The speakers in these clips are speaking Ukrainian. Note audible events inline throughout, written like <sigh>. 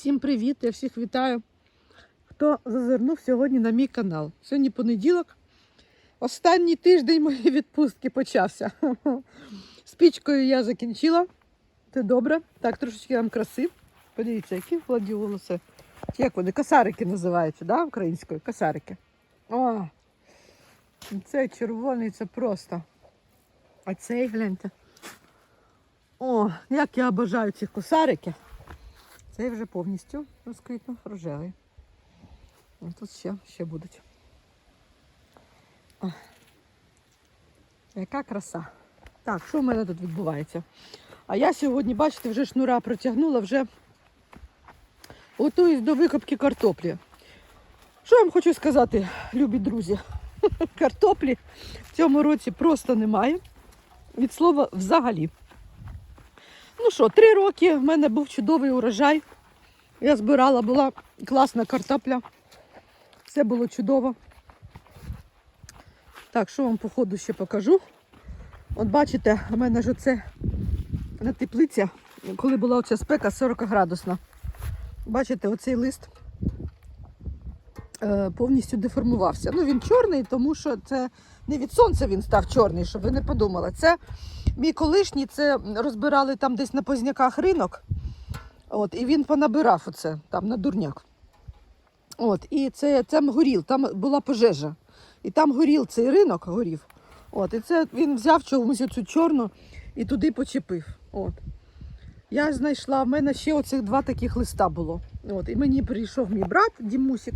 Всім привіт! Я всіх вітаю, хто зазирнув сьогодні на мій канал. Сьогодні понеділок. Останній тиждень моєї відпустки почався. <laughs> З пічкою я закінчила. Це добре. Так, трошечки вам краси. Подивіться, які вкладі волоси. Як вони? Косарики називаються, да? українською? Косарики. О, цей червоний це просто. А цей гляньте. О, як я обожаю ці косарики. Цей вже повністю розквітнув рожевий. А тут ще, ще будуть. О, яка краса. Так, що в мене тут відбувається? А я сьогодні, бачите, вже шнура протягнула, вже готуюсь до викопки картоплі. Що я вам хочу сказати, любі друзі? <laughs> Картоплі в цьому році просто немає. Від слова взагалі. Ну що, три роки в мене був чудовий урожай. Я збирала, була класна картопля. Все було чудово. Так, що вам по ходу ще покажу. От бачите, у мене ж оце на теплиці, коли була оця спека 40 градусна. Бачите, оцей лист е, повністю деформувався. Ну, він чорний, тому що це не від сонця він став чорний, щоб ви не подумали. Це мій колишній, це розбирали там десь на позняках ринок. От, і він понабирав оце там на дурняк. От, і це там горіл, там була пожежа. І там горіл цей ринок горів. От, і це він взяв чомусь оцю чорну і туди почепив. От. Я знайшла, в мене ще оцих два таких листа було. От, і мені прийшов мій брат Дімусік.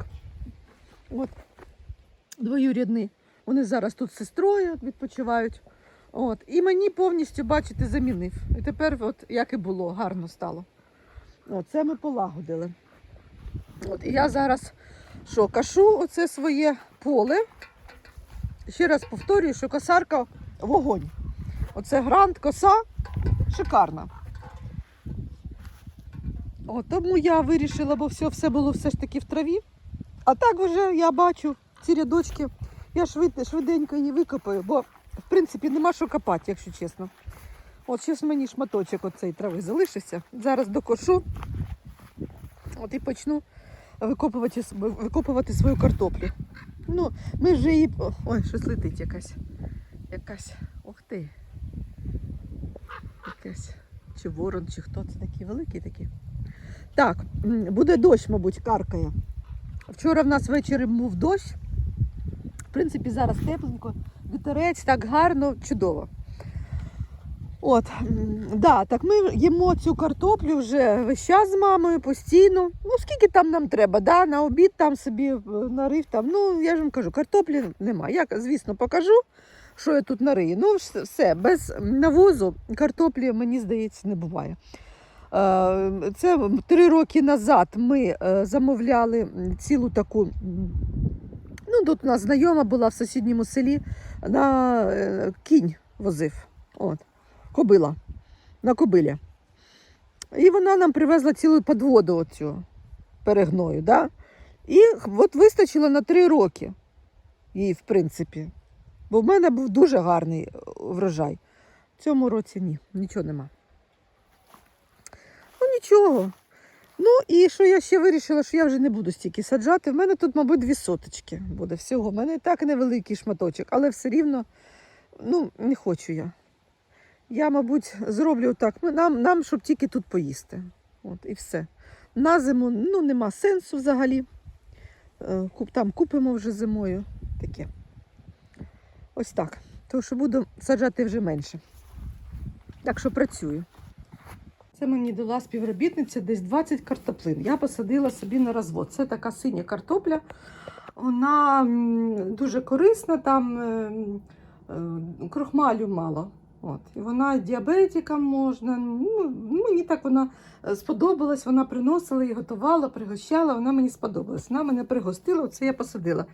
От, двоюрідний. Вони зараз тут з сестрою відпочивають. От, і мені повністю, бачите, замінив. І тепер, от, як і було, гарно стало. От, це ми полагодили. От, і я зараз що, кашу оце своє поле. Ще раз повторюю, що косарка вогонь. Оце грант, коса шикарна. От, тому я вирішила, бо все, все було все ж таки в траві. А так вже я бачу ці рядочки. Я швид, швиденько її викопаю, бо в принципі нема що копати, якщо чесно. От зараз мені шматочок оцей трави залишився. Зараз докошу. От і почну викопувати, викопувати свою картоплю. Ну, ми вже її. Ой, щось летить якась. Якась. Ух ти. Якась. Чи ворон, чи хто це такий великий такий. Так, буде дощ, мабуть, каркає. Вчора в нас ввечері був дощ. Принципі, зараз тепленько, вітерець, так гарно, чудово. От, да, так ми їмо цю картоплю вже весь час з мамою постійно. Ну, скільки там нам треба, да? на обід там собі нарив. Там. Ну, я ж вам кажу, картоплі нема. Я, звісно, покажу, що я тут нарию. Ну, все, без навозу картоплі, мені здається, не буває. Е, Це три роки назад ми е, замовляли цілу таку. Ну, тут у нас знайома була в сусідньому селі на е, кінь возив. От, кобила. На кобилі. І вона нам привезла цілу подводу оцю перегною. Да? І от вистачило на три роки їй, в принципі. Бо в мене був дуже гарний е, врожай. В цьому році ні, нічого нема. Ну нічого. Ну і що я ще вирішила, що я вже не буду стільки саджати. В мене тут, мабуть, дві соточки буде всього. У мене і так невеликий шматочок, але все рівно ну, не хочу я. Я, мабуть, зроблю так. Нам, нам щоб тільки тут поїсти. От, і все. На зиму ну, нема сенсу взагалі. Е, там купимо вже зимою. Таке. Ось так. Тому що буду саджати вже менше. Так що працюю. Це мені дала співробітниця десь 20 картоплин. Я посадила собі на розвод. Це така синя картопля. Вона дуже корисна, там е, е, крохмалю мало. От. І вона діабетикам можна. Ну, мені так вона е, сподобалась, вона приносила і готувала, пригощала, вона мені сподобалась. Вона мене пригостила, оце я посадила.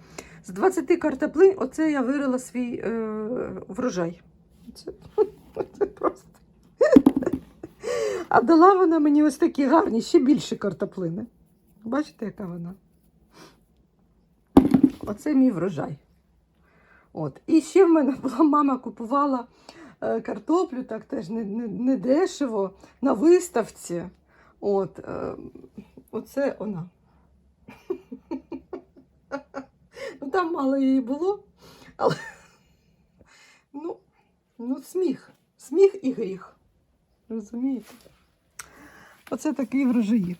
З 20 картоплин оце я вирила свій е, врожай. Це, <laughs> це просто. А дала вона мені ось такі гарні, ще більше картоплини. Бачите, яка вона? Оце мій врожай. От. І ще в мене була мама купувала е, картоплю, так теж не, не, не дешево, на виставці. От. Е, Оце вона. Ну, там мало її було, але ну, ну сміх. Сміх і гріх. Розумієте? Оце такі врожаї.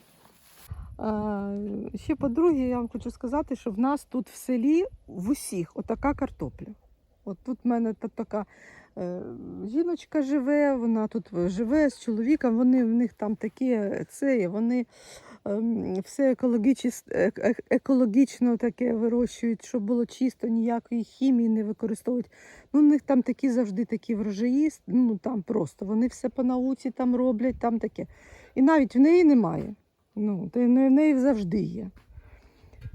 А, ще по-друге, я вам хочу сказати, що в нас тут в селі в усіх отака картопля. От тут в мене та така е, жіночка живе, вона тут живе з чоловіком, вони в них там такі це, вони ем, все екологічно, екологічно таке вирощують, щоб було чисто, ніякої хімії не використовують. Ну, у них там такі завжди такі врожаї, ну там просто вони все по науці там роблять, там таке. І навіть в неї немає. Ну, в неї завжди є.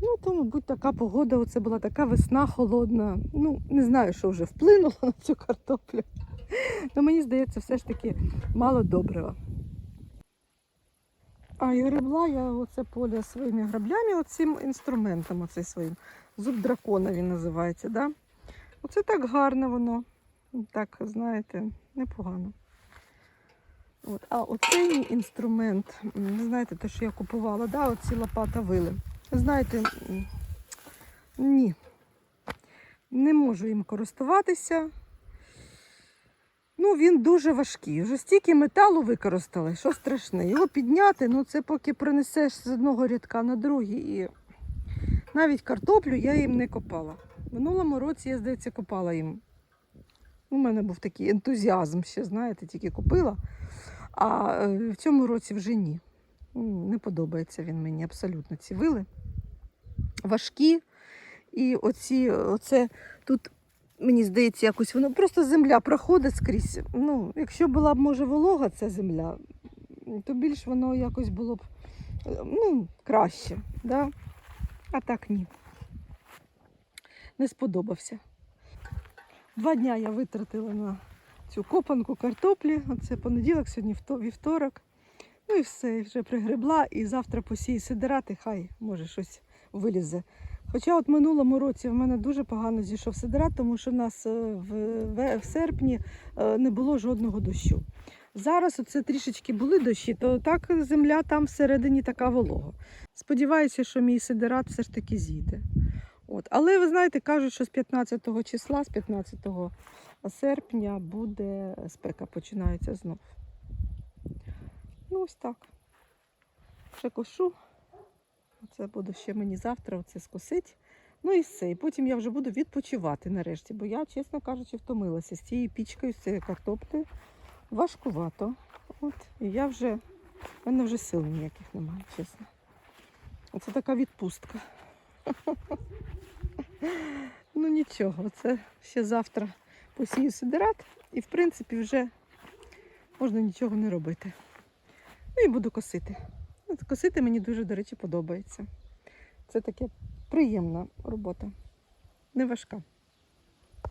Ну, то, мабуть, така погода, оце була така весна холодна. Ну, не знаю, що вже вплинуло на цю картоплю. Ну, мені здається, все ж таки мало добрива. А і гребла я оце поле своїми граблями, оцим інструментом, оцей своїм. Зуб дракона він називається. Да? Оце так гарно воно. Так, знаєте, непогано. От. А оцей інструмент, знаєте, те, що я купувала, да, оці лопата вили. Знаєте, ні. Не можу їм користуватися. Ну, він дуже важкий. Вже стільки металу використали, що страшне. Його підняти, ну це поки принесеш з одного рядка на другий. І навіть картоплю я їм не копала. Минулому році я, здається, копала їм. У мене був такий ентузіазм ще, знаєте, тільки купила. А е, в цьому році вже ні. Не подобається він мені абсолютно ці вили. Важкі. І оці, оце тут, мені здається, якось воно просто земля проходить скрізь. Ну, якщо була б, може, волога ця земля, то більш воно якось було б ну, краще. Да? А так ні. Не сподобався. Два дня я витратила на цю копанку картоплі. Оце понеділок, сьогодні вівторок. Ну і все, вже пригребла, і завтра посію сидирати, хай може щось вилізе. Хоча от минулому році в мене дуже погано зійшов сидират, тому що в нас е, в, серпні е, не було жодного дощу. Зараз оце трішечки були дощі, то так земля там всередині така волога. Сподіваюся, що мій сидират все ж таки зійде. От. Але ви знаєте, кажуть, що з 15 числа, з 15 серпня буде спека, починається знов. Ну, ось так. Ще кошу. Це буду ще мені завтра оце скосить. Ну і все. І потім я вже буду відпочивати нарешті, бо я, чесно кажучи, втомилася з цією пічкою, з цією картоплею. Важкувато. От. І я вже, в мене вже сил ніяких немає, чесно. Оце така відпустка. <laughs> Ну нічого, це ще завтра посію сидират і в принципі вже можна нічого не робити. Ну і буду косити. Косити мені дуже, до речі, подобається. Це таке приємна робота, не важка.